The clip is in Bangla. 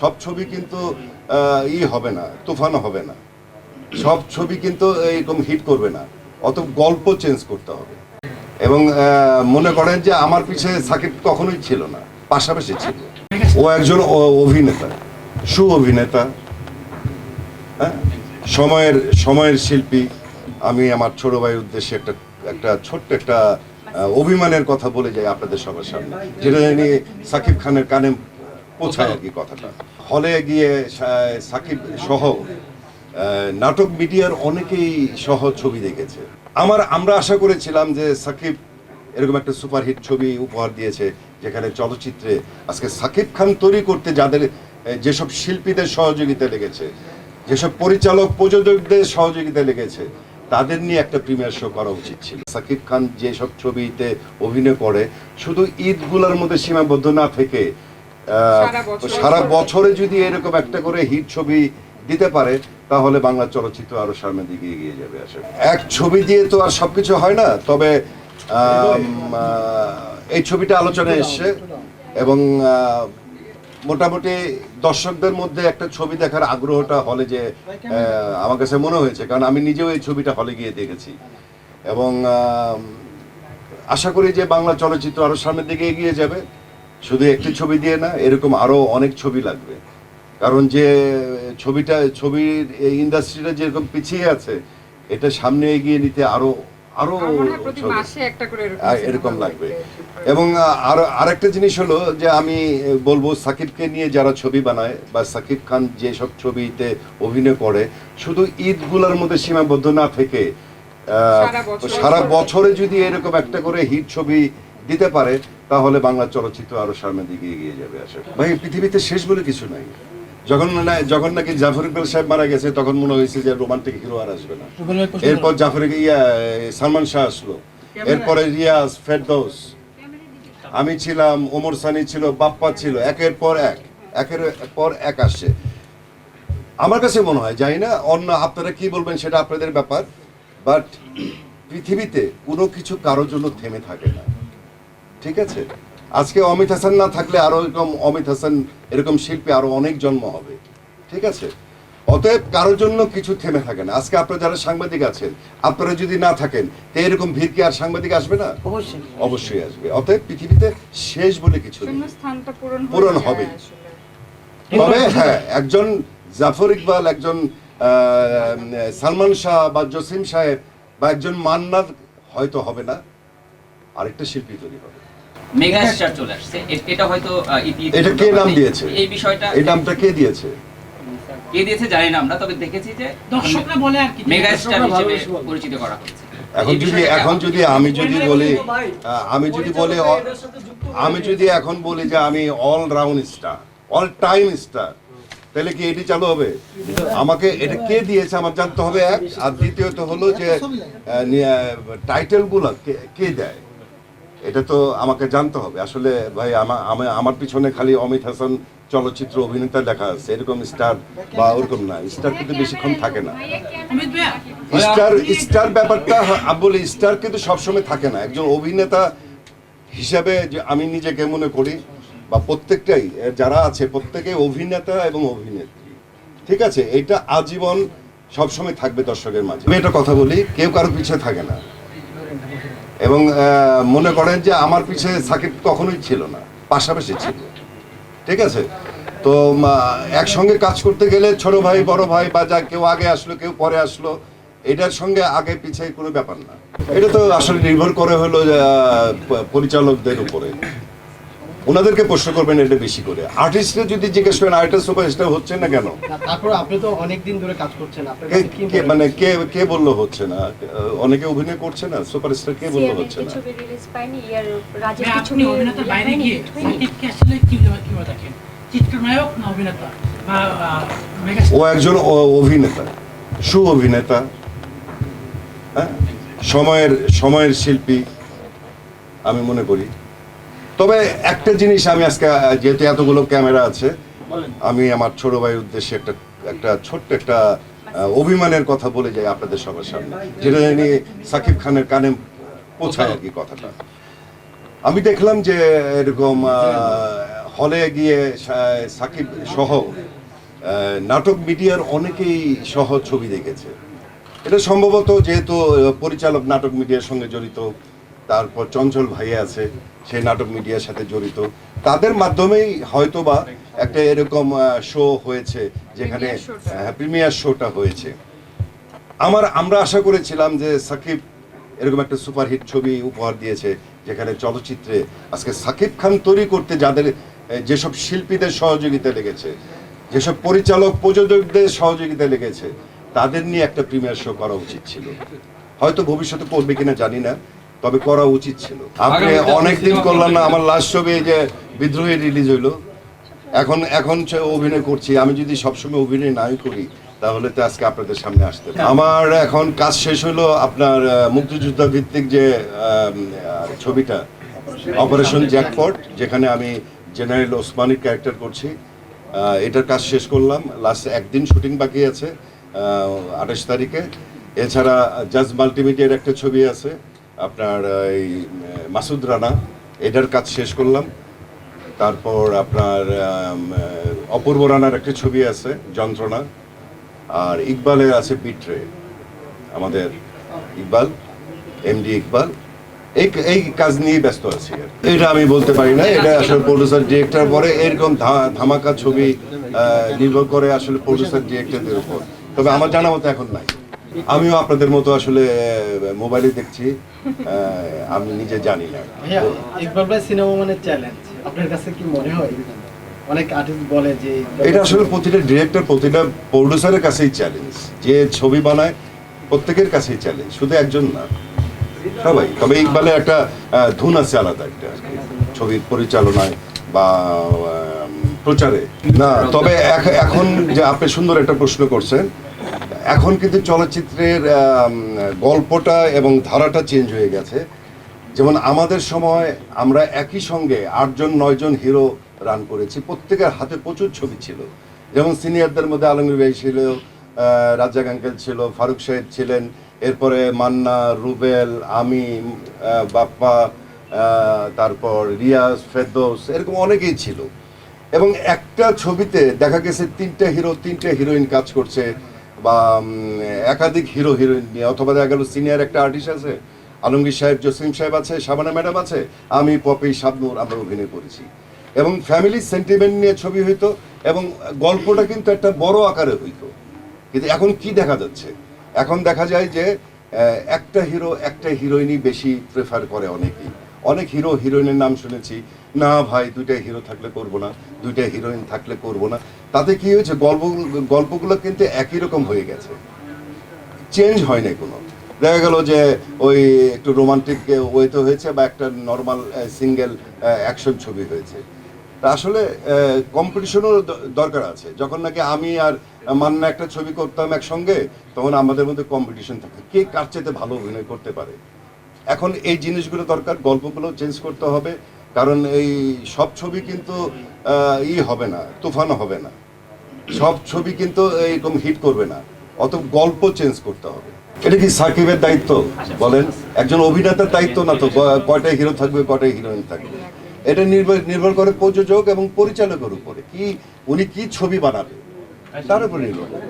সব ছবি কিন্তু ই হবে না তুফান হবে না। সব ছবি কিন্তু এরকম হিট করবে না। অত গল্প চেঞ্জ করতে হবে। এবং মনে করেন যে আমার পিছে সাকিব কখনোই ছিল না, পাশাপাশি ছিল। ও একজন অভিনেতা, সু অভিনেতা হ্যাঁ? সময়ের সময়ের শিল্পী। আমি আমার ছোট ভাইয়ের উদ্দেশ্যে একটা একটা ছোট্ট একটা অভিমানের কথা বলে যাই আপনাদের সবার সামনে। যেটা নিয়ে সাকিব খানের কানে পৌঁছায় আর কি কথাটা। হলে গিয়ে সাকিব সহ নাটক মিডিয়ার অনেকেই সহ ছবি দেখেছে। আমার, আমরা আশা করেছিলাম যে সাকিব এরকম একটা সুপারহিট ছবি উপহার দিয়েছে, যেখানে চলচ্চিত্রে আজকে সাকিব খান তৈরি করতে যাদের যেসব শিল্পীদের সহযোগিতা লেগেছে, যেসব পরিচালক প্রযোজকদের সহযোগিতা লেগেছে, তাদের নিয়ে একটা প্রিমিয়ার শো করা উচিত ছিল। সাকিব খান যেসব ছবিতে অভিনয় করে, শুধু ঈদগুলোর মধ্যে সীমাবদ্ধ না থেকে সারা সারা বছরে যদি এরকম একটা করে হিট ছবি দিতে পারে তাহলে বাংলা চলচ্চিত্র আরও সামনের দিকে এগিয়ে যাবে আসলে এক ছবি দিয়ে তো আর সবকিছু হয় না তবে এই ছবিটা আলোচনায় এসছে এবং মোটামুটি দর্শকদের মধ্যে একটা ছবি দেখার আগ্রহটা হলে যে আমার কাছে মনে হয়েছে কারণ আমি নিজেও এই ছবিটা হলে গিয়ে দেখেছি। এবং আশা করি যে বাংলা চলচ্চিত্র আরও সামনের দিকে এগিয়ে যাবে। শুধু একটি ছবি দিয়ে না এরকম আরও অনেক ছবি লাগবে। কারণ যে ছবিটা ছবির ইন্ডাস্ট্রিটা যেরকম পিছিয়ে আছে এটা সামনে এগিয়ে নিতে আরও আরও আমার প্রতি ছবি- মাসে একটা করে এরকম। লাগবে। এবং আর আরেকটা জিনিস হলো যে আমি বলব সাকিবকে নিয়ে যারা ছবি বানায় বা সাকিব খান যেসব ছবিতে অভিনয় করে শুধু ঈদগুলোর মধ্যে সীমাবদ্ধ না থেকে সারা বছরে যদি এরকম একটা করে হিট ছবি দিতে পারে তাহলে বাংলা চলচ্চিত্র আরও সামনের দিকে এগিয়ে যাবে আসলে ভাই পৃথিবীতে শেষ বলে কিছু নাই। যখন না- যখন নাকি জাফর ইকবাল সাহেব মারা গেছে তখন মনে হয়েছে যে রোমান্টিক হিরো আর আসবে না। এরপর জাফর ইয়া সালমান শাহ আসলো। এরপরে রিয়াজ ফেরদৌস। আমি ছিলাম ওমর সানি ছিল বাপ্পা ছিল একের পর এক একের পর এক আসছে। আমার কাছে মনে হয় জানি না অন্য আপনারা কি বলবেন সেটা আপনাদের ব্যাপার বাট পৃথিবীতে কোনো কিছু কারোর জন্য থেমে থাকে না। ঠিক আছে? আজকে অমিত হাসান না থাকলে আরও এরকম অমিত হাসান এরকম শিল্পী আরও অনেক জন্ম হবে। ঠিক আছে? অতএব কারোর জন্য কিছু থেমে থাকে না। আজকে আপনারা যারা সাংবাদিক আছেন আপনারা যদি না থাকেন তো এরকম ভিড় কি আর সাংবাদিক আসবে না? অবশ্যই। অবশ্যই আসবে। অতএব পৃথিবীতে শেষ বলে কিছু নেই। শূন্য পূরণ। আসলে। তবে হ্যাঁ একজন জাফর ইকবাল একজন আহ, সালমান শাহ বা জসিম সাহেব বা একজন মান্নার হয়তো হবে না। আরেকটা শিল্পী তৈরি হবে। মেগা স্টার চলে আসছে। এটা হয়তো এটা কে নাম দিয়েছে? এই বিষয়টা এই নামটা কে দিয়েছে? কে দিয়েছে জানি না আমরা তবে দেখেছি যে দর্শকরা বলে আর কি মেগা স্টার হিসেবে পরিচিত করা হয়েছে। এখন যদি এখন যদি আমি যদি বলি আমি যদি বলি আমি যদি এখন বলি যে আমি all round star all time star তাহলে কি এটি চালু হবে? আমাকে এটা কে দিয়েছে? আমার জানতে হবে এক আর দ্বিতীয়ত হলো যে টাইটেলগুলো কে দেয়? এটা তো আমাকে জানতে হবে। আসলে ভাই আমা- আমা- আমার পিছনে খালি অমিত হাসান চলচ্চিত্র অভিনেতা লেখা আছে। এরকম স্টার বা ওরকম না। স্টার কিন্তু বেশিক্ষণ থাকে না। স্টার স্টার ব্যাপারটা বলি স্টার কিন্তু সবসময় থাকে না। একজন অভিনেতা হিসাবে যে আমি নিজেকে মনে করি বা প্রত্যেকটাই যারা আছে প্রত্যেকে অভিনেতা এবং অভিনেত্রী। ঠিক আছে? এটা আজীবন সবসময় থাকবে দর্শকের মাঝে। আমি একটা কথা বলি কেউ কারও পিছে থাকে না। এবং মনে করেন যে আমার পিছিয়ে সাকিব কখনোই ছিল না, পাশাপাশি ছিল। ঠিক আছে? তো একসঙ্গে কাজ করতে গেলে ছোট ভাই, বড় ভাই বা যা কেউ আগে আসলো, কেউ পরে আসলো, এটার সঙ্গে আগে পিছিয়ে কোনো ব্যাপার না। এটা তো আসলে নির্ভর করে হলো পরিচালকদের উপরে। ওনাদেরকে প্রশ্ন করবেন এটা বেশি করে। আর্টিস্টরা যদি জিজ্ঞেস করেন আর্টিস্ট সুপারস্টার হচ্ছে না কেন? তারপর আপনি তো অনেক দিন ধরে কাজ করছেন আপনার কি কে মানে কে কে বলল হচ্ছে না? অনেকে অভিনয় করছে না সুপারস্টার কে বলল হচ্ছে না? ছবি রিলিজ পায়নি ইয়ার রাজের ভাইয়া, কি আপনি ছবি ইয়ে বাইরে গিয়ে? সাকিবকে আসলে কীভাবে কীভাবে দেখেন? চিত্রনায়ক না অভিনেতা? বা মেগা ও একজন অ- অভিনেতা সু অভিনেতা হ্যাঁ? সময়ের সময়ের শিল্পী আমি মনে করি। তবে একটা জিনিস আমি আজকে যেহেতু এতগুলো ক্যামেরা আছে আমি আমার ছোট ভাইয়ের উদ্দেশ্যে একটা একটা ছোট্ট একটা অভিমানের কথা বলে যাই আপনাদের সবার সামনে যেটা নিয়ে সাকিব খানের কানে পৌঁছায় আর কি কথাটা। আমি দেখলাম যে এরকম হলে গিয়ে সাকিব সহ নাটক মিডিয়ার অনেকেই সহ ছবি দেখেছে। এটা সম্ভবত যেহেতু পরিচালক নাটক মিডিয়ার সঙ্গে জড়িত তারপর চঞ্চল ভাই আছে সেই নাটক মিডিয়ার সাথে জড়িত। তাদের মাধ্যমেই হয়তোবা একটা এরকম শো হয়েছে যেখানে প্রিমিয়ার শোটা হয়েছে। আমার আমরা আশা করেছিলাম যে সাকিব এরকম একটা সুপারহিট ছবি উপহার দিয়েছে যেখানে চলচ্চিত্রে আজকে সাকিব খান তৈরি করতে যাদের যেসব শিল্পীদের সহযোগিতা লেগেছে যেসব পরিচালক প্রযোজকদের সহযোগিতা লেগেছে তাদের নিয়ে একটা প্রিমিয়ার শো করা উচিত ছিল। হয়তো ভবিষ্যতে করবে কিনা জানি না তবে করা উচিত ছিল। আপনি অনেকদিন করলাম না আমার লাস্ট ছবি এই যে বিদ্রোহী রিলিজ হইল। এখন এখন অভিনয় করছি। আমি যদি সবসময় অভিনয় নাই করি তাহলে তো আজকে আপনাদের সামনে আসতে পারি। আমার এখন কাজ শেষ হলো আপনার মুক্তিযুদ্ধ ভিত্তিক যে ছবিটা অপারেশন জ্যাকপট যেখানে আমি জেনারেল ওসমানির ক্যারেক্টার করছি। এটার কাজ শেষ করলাম। লাস্ট একদিন শুটিং বাকি আছে আঠাশ তারিখে। এছাড়া জাজ মাল্টিমিডিয়ার একটা ছবি আছে। আপনার, এই মাসুদ রানা এটার কাজ শেষ করলাম। তারপর আপনার অপূর্ব রানার একটা ছবি আছে, যন্ত্রণা। আর ইকবালের আছে বিট্রে আমাদের ইকবাল এমডি ইকবাল। এই এই কাজ নিয়ে ব্যস্ত আছি এটা আমি বলতে পারি না, এটা আসলে প্রডিউসার ডিরেক্টর পরে এরকম ধামাকা ছবি নির্ভর করে আসলে প্রডিউসার ডিরেক্টরদের উপর। তবে আমার জানা মতো এখন নাই। আমিও আপনাদের মতো আসলে মোবাইলে দেখছি। আমি নিজে জানি না। ইকবাল ভাই সিনেমা মানে চ্যালেঞ্জ আপনার কাছে কি মনে হয়? অনেক আর্টিস্ট বলে যে এটা আসলে প্রতিটা ডিরেক্টর প্রতিটা প্রডিউসারের কাছেই চ্যালেঞ্জ যে ছবি বানায় প্রত্যেকের কাছেই চ্যালেঞ্জ শুধু একজন না। সবাই। তবে ইকবালের একটা ধুন আছে আলাদা একটা। ছবির পরিচালনায় বা প্রচারে। না তবে এখ- এখন যে আপনি সুন্দর একটা প্রশ্ন করছেন এখন কিন্তু চলচ্চিত্রের গল্পটা এবং ধারাটা চেঞ্জ হয়ে গেছে। যেমন আমাদের সময় আমরা একই সঙ্গে আটজন, নয়জন হিরো রান করেছি। প্রত্যেকের হাতে প্রচুর ছবি ছিল। যেমন সিনিয়রদের মধ্যে আলমগীর ভাই ছিল রাজ্জাক আঙ্কেল ছিল, ফারুক সাহেব ছিলেন, এরপরে মান্না, রুবেল, আমি বাপ্পা তারপর রিয়াজ, ফেরদৌস, এরকম অনেকেই ছিল। এবং একটা ছবিতে দেখা গেছে তিনটা হিরো তিনটা হিরোইন কাজ করছে। বা একাধিক হিরো, হিরোইন নিয়ে, অথবা দেখা গেল সিনিয়র একটা আর্টিস্ট আছে, আলমগীর সাহেব, জসিম সাহেব আছে, শাবানা ম্যাডাম আছে, আমি পপি শাবনুর, আমরা অভিনয় করেছি। এবং ফ্যামিলি সেন্টিমেন্ট নিয়ে ছবি হইতো, এবং গল্পটা কিন্তু একটা বড় আকারে হইতো। কিন্তু এখন কি দেখা যাচ্ছে? এখন দেখা যায় যে একটা হিরো একটা হিরোইনই বেশি প্রেফার করে অনেকেই। অনেক হিরো হিরোইনের নাম শুনেছি। না ভাই দুইটা হিরো থাকলে করব না দুইটা হিরোইন থাকলে করব না। তাতে কি হয়েছে, গল্প, গল্পগুলো কিন্তু একই রকম হয়ে গেছে। চেঞ্জ হয় না কোনো। দেখা গেল যে ওই একটু রোমান্টিক ওয়েতে হয়েছে বা একটা নর্মাল সিঙ্গেল অ্যাকশন ছবি হয়েছে। তা আসলে কম্পিটিশনও দরকার আছে। যখন নাকি আমি আর মান্না একটা ছবি করতাম একসঙ্গে, তখন আমাদের মধ্যে কম্পিটিশন থাকে। কে কার চেয়ে ভালো অভিনয় করতে পারে? এখন এই জিনিসগুলো দরকার গল্পগুলো চেঞ্জ করতে হবে কারণ এই সব ছবি কিন্তু ই হবে না তুফান হবে না। সব ছবি কিন্তু এরকম হিট করবে না অত গল্প চেঞ্জ করতে হবে। এটা কি সাকিবের দায়িত্ব? বলেন একজন অভিনেতার দায়িত্ব না তো কয়টা হিরো থাকবে কয়টা হিরোইন থাকবে? এটা নির্ভর নির্ভর করে প্রযোজক এবং পরিচালকের উপরে কি উনি কি ছবি বানাবে তার উপর নির্ভর করে।